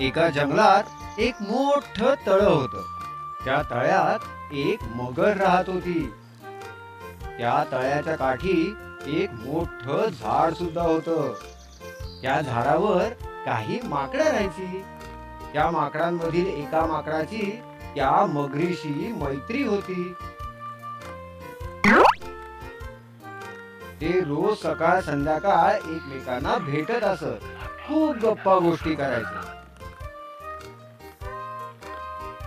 एका जंगलात एक मोठ तळ होत. त्या तळ्यात एक मगर राहत होती. त्या तळ्याच्या काठी एक मोठ झाड सुद्धा होत. त्या झाडावर काही माकडं राहायची. त्या माकडांमधील एका माकडाची त्या मगरीशी मैत्री होती. ते रोज सकाळ संध्याकाळ एकमेकांना भेटत असत. खूप गप्पा गोष्टी करायच्या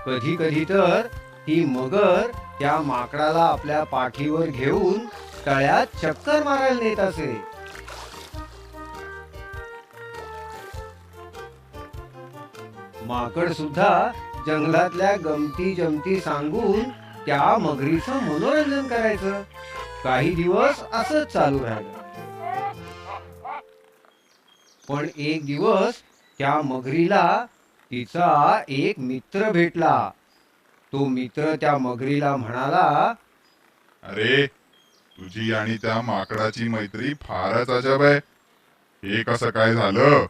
कधी कधी तर ती मगर त्या माकडाला आपल्या पाठीवर घेऊन तळ्यात चक्कर मारायला नेत असे. माकड सुद्धा जंगलातल्या गमती जमती सांगून त्या मगरीचं मनोरंजन करायचं. काही दिवस असंच चालू राहिलं. पण एक दिवस त्या मगरीला तिचा एक मित्र भेटला. तो मित्र त्या मगरीला म्हणाला अरे तुझी आणि त्या माकडाची मैत्री फारच अजब आहे. हे कसं काय झालं?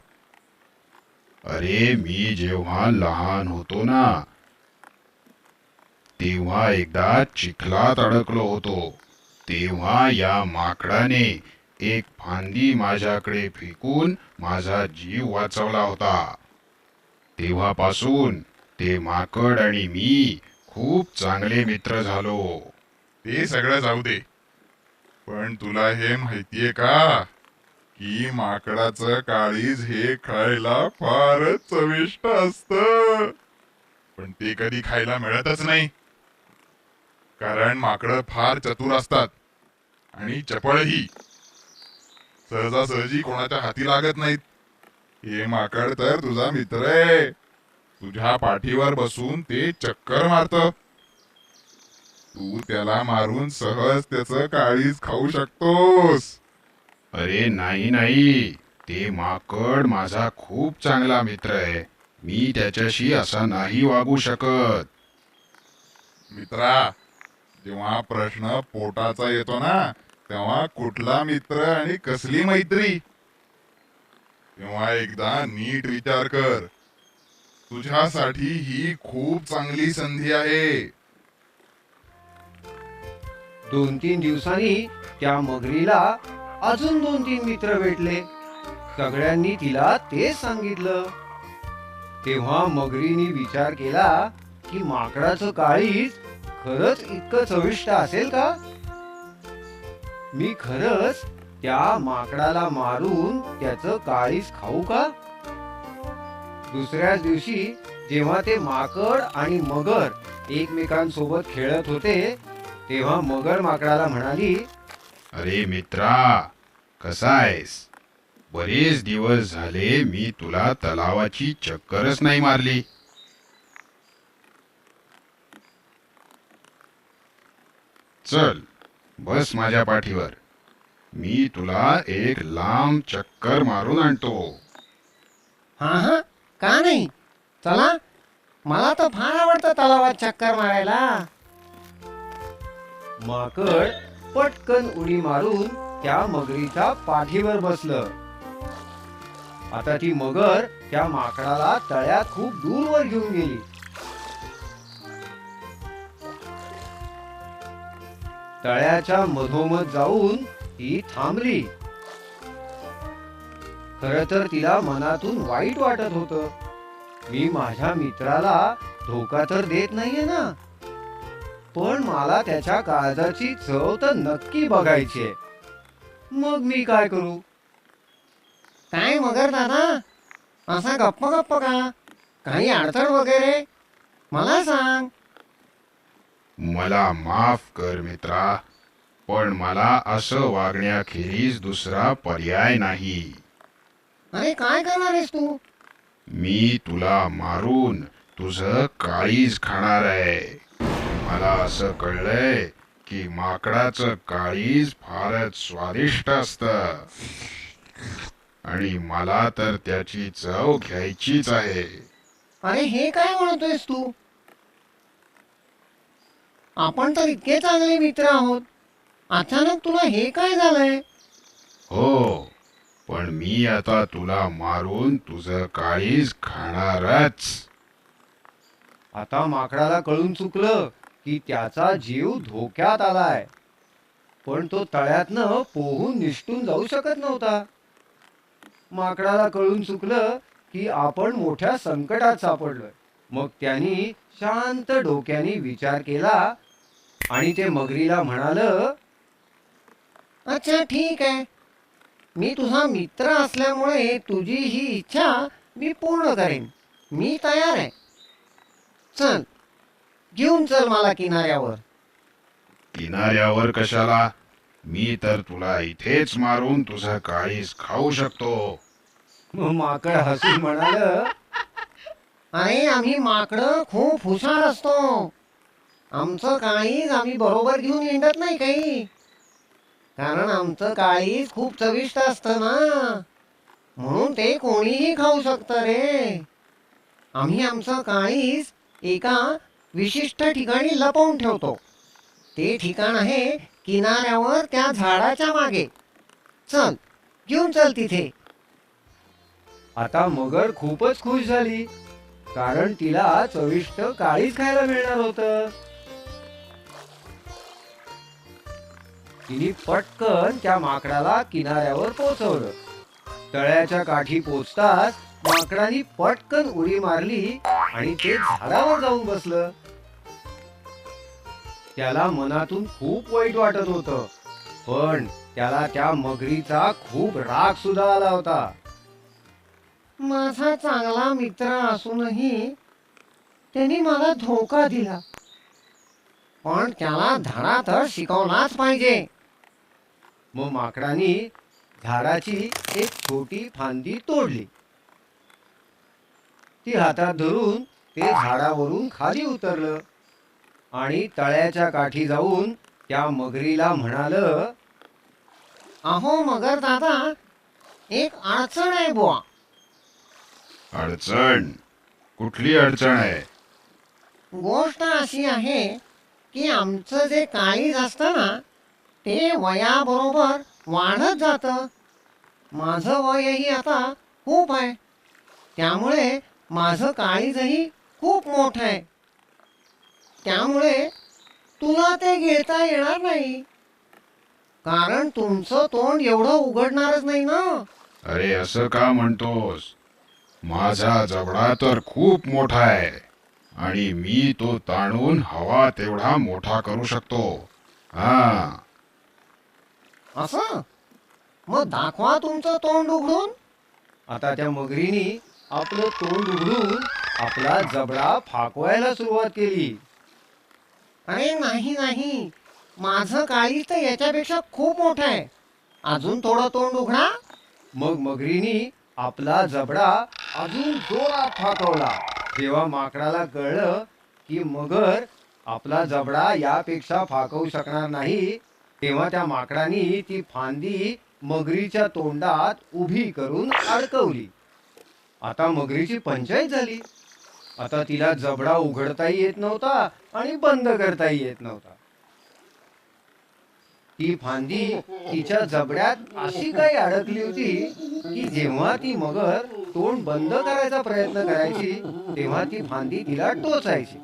अरे मी जेव्हा लहान होतो ना तेव्हा एकदा चिखलात अडकलो होतो. तेव्हा या माकडाने एक फांदी माझ्याकडे फेकून माझा जीव वाचवला होता. तेव्हापासून ते माकड आणि मी खूप चांगले मित्र झालो. ते सगळं जाऊ दे. पण तुला हे माहितीये का? की माकडाचं काळीज हे खायला फारच चविष्ट असत. पण ते कधी खायला मिळतच नाही. कारण माकडं फार चतुर असतात आणि चपळही. सहजासहजी कोणाच्या हाती लागत नाहीत. हे माकड तर तुझा मित्र आहे. तुझ्या पाठीवर बसून ते चक्कर मारत. तू त्याला मारून सहज त्याच काळीच खाऊ शकतोस. अरे नाही नाही. ते माकड माझा खूप चांगला मित्र आहे. मी त्याच्याशी असा नाही वागू शकत. मित्रा जेव्हा प्रश्न पोटाचा येतो ना तेव्हा कुठला मित्र आणि कसली मैत्री? तेव्हा एकदा नीट विचार कर. तुझ्यासाठी ही खूप चांगली संधी आहे. दोन तीन दिवसांनी त्या मगरीला अजून दोन तीन मित्र भेटले. सगळ्यांनी तिला तेच सांगितलं. तेव्हा मगरीने विचार केला की माकडाचं काळीज खरंच इतकं चविष्ट असेल का? मी खरंच त्या माकडाला मारून त्याचं काळीस खाऊ का? दुसऱ्याच दिवशी जेव्हा ते माकड आणि मगर एकमेकांसोबत खेळत होते तेव्हा मगर माकडाला म्हणाली अरे मित्रा कसा आहेस? बरेच दिवस झाले मी तुला तलावाची चक्करच नाही मारली. चल बस माझ्या पाठीवर. मी तुला एक लांब चक्कर मारून आणतो. हा हा का नाही? चला मला तर फार आवडतं तलावात चक्कर मारायला. माकड पटकन उडी मारून त्या मगरीच्या पाठीवर बसलं. आता ती मगर त्या माकडाला तळ्यात खूप दूरवर घेऊन गेली. तळ्याच्या मधोमध जाऊन ती थांबली. खर तर तिला मनातून वाईट वाटत होत. मी माझ्या मित्राला धोका तर देत नाहीये ना. पण मला त्याच्या काळजाची चव तर नक्की बघायची आहे. मग मी काय करू? काय मगर दादा असा गप्प गप्प का? काही अडचण वगैरे? मला सांग. मला माफ कर मित्रा. पण मला असं वागण्याखेरीज दुसरा पर्याय नाही. अरे काय करणार आहेस तू? मी तुला मारून तुझं काळीज खाणार आहे. मला असं कळलंय की माकडाचं काळीज फारच स्वादिष्ट असत. आणि मला तर त्याची चव घ्यायचीच आहे. अरे हे काय म्हणतोयस तू? आपण तर इतके चांगले मित्र आहोत. अचानक तुला हे काय झालंय? हो पण मी आता तुला मारून तुझं काळीज खाणारच. आता माकडाला कळून चुकलं की त्याचा जीव धोक्यात आलाय. पण तो तळ्यातनं पोहून निष्ठून जाऊ शकत नव्हता. माकडाला कळून चुकलं की आपण मोठ्या संकटात सापडलोय. मग त्यांनी शांत डोक्याने विचार केला आणि ते मगरीला म्हणाल अच्छा ठीक आहे. मी तुझा मित्र असल्यामुळे तुझी ही इच्छा मी पूर्ण करेन. मी तयार आहे. चल घेऊन चल मला किनाऱ्यावर. किनाऱ्यावर कशाला? मी तर तुला इथेच मारून तुझं काळीज खाऊ शकतो. मग माकड हसून म्हणाल अरे आम्ही माकडं खूप हुशार असतो. आमचं काळीज आम्ही बरोबर घेऊन हिंडत नाही काही. कारण आमचं काळी खूप चविष्ट असतं ना. म्हणून ते कोणीही खाऊ शकतं रे. आम्ही आमचं काळीज एका विशिष्ट ठिकाणी लपवून ठेवतो. ते ठिकाण आहे किनाऱ्यावर त्या झाडाच्या मागे. चल घेऊन चल तिथे. आता मगर खूपच खुश झाली. कारण तिला चविष्ट काळीच खायला मिळणार होतं. तिने पटकन त्या माकडाला किनाऱ्यावर पोचवलं. तळ्याच्या काठी पोचताच माकडाने पटकन उडी मारली आणि ते झाडावर जाऊन बसलं. त्याला मनातून खूप वाईट वाटत होत पण त्याला त्या मगरीचा खूप राग सुद्धा आला होता. माझा चांगला मित्र असूनही त्यांनी मला धोका दिला पण त्याला धडा तर शिकवलाच पाहिजे. मग माकडाने झाडाची एक छोटी फांदी तोडली. ती हातात धरून ते झाडावरून खाली उतरलं आणि तळ्याच्या काठी जाऊन त्या मगरीला म्हणाल अहो मगर दादा एक अडचण आहे बुवा. अडचण? कुठली अडचण आहे? गोष्ट अशी आहे की आमचं जे काळीज असतं ना ते वयाबरोबर वाढत जातं. माझं वयही आता खूप आहे. त्यामुळे माझं काळीजही खूप मोठं आहे. त्यामुळे तुला ते घेता येणार नाही. कारण तुमचं तोंड एवढं उघडणारच नाही ना? अरे असं का म्हणतोस? माझा जबडा तर खूप मोठा आहे आणि मी तो ताणून हवा तेवढा मोठा करू शकतो. हा. असं? मग दाखवा तुमचं तोंड उघडून. आता त्या मगरीने आपलं तोंड उघडून आपला जबडा फाकवायला सुरुवात केली. अरे नाही नाही. माझं काळीज तर याच्यापेक्षा खूप मोठं आहे. अजून थोडं तोंड उघडा. मग मगरीने आपला जबडा अजून जोरात फाकवला. तेव्हा माकडाला कळलं की मगर आपला जबडा यापेक्षा फाकवू शकणार नाही तेव्हा त्या माकडांनी ती फांदी मगरीच्या तोंडात उभी करून अडकवली. आता मगरीची पंचायत झाली. आता तिला जबडा उघडताही येत नव्हता आणि बंद करताही येत नव्हता. ती फांदी तिच्या जबड्यात अशी काही अडकली होती की जेव्हा ती मगर तोंड बंद करायचा प्रयत्न करायची तेव्हा ती फांदी तिला टोचायची.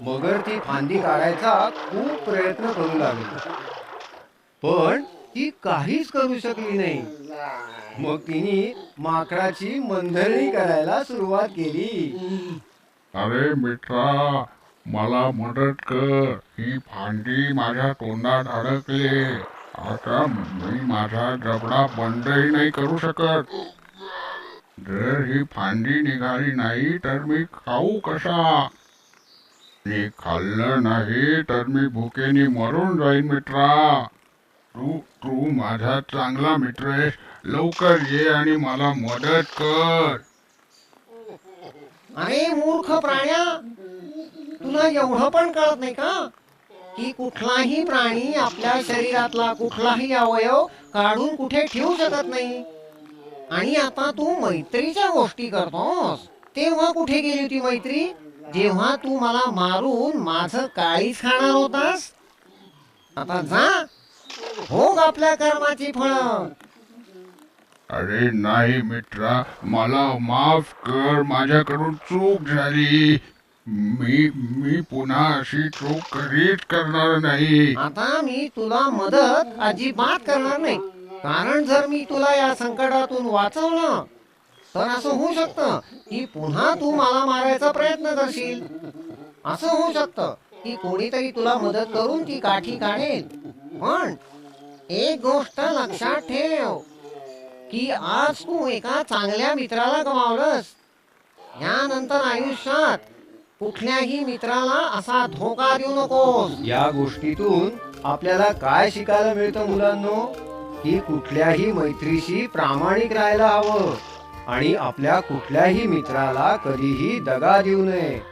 मगर ती फांदी काढायचा खूप प्रयत्न करू लागली. पण ती काहीच करू शकली नाही. मग तिने माकडाची मंधरणी करायला सुरुवात केली. अरे मित्रा मला मदत कर. ही फांदी माझ्या तोंडात अडकले. आता मी माझा जबडा बंदही नाही करू शकत. जर ही फांदी निघाली नाही तर मी खाऊ कसा मी खाल्लं नाही तर मी भुकेने मरून जाईन मित्रा तू तू माझा चांगला मित्र आहेस. लवकर ये आणि मला मदत कर. अरे मूर्ख प्राण्या तुला एवढं पण कळत नाही का? की कुठलाही प्राणी आपल्या शरीरातला कुठलाही अवयव काढून कुठे ठेवू शकत नाही. आणि आता तू मैत्रीच्या गोष्टी करतोस. तेव्हा कुठे गेली होती मैत्री? जेव्हा तू मला मारून माझं काळीच खाणार होतास. आता जा. भोग आपल्या कर्माची फळं. अरे नाही मित्रा मला माफ कर माझ्याकडून चूक झाली. मी मी पुन्हा अशी चूक कधीच करणार नाही. आता मी तुला मदत अजिबात करणार नाही. कारण जर मी तुला या संकटातून वाचवलं तर असं होऊ शकतं की पुन्हा तू मला मारायचा प्रयत्न करशील. असं होऊ शकतं की कोणीतरी तुला मदत करून ती काठी काढेल. पण एक गोष्ट लक्षात ठेव की आज तू एका चांगल्या मित्राला गमावलंस. यानंतर आयुष्यात कुठल्याही मित्राला असा धोका देऊ नकोस. या गोष्टीतून आपल्याला काय शिकायला मिळतं मुलांनो? की कुठल्याही मैत्रीशी प्रामाणिक राहायला हवं आणि आपल्या कुठल्याही मित्राला कधीही दगा देऊ नये.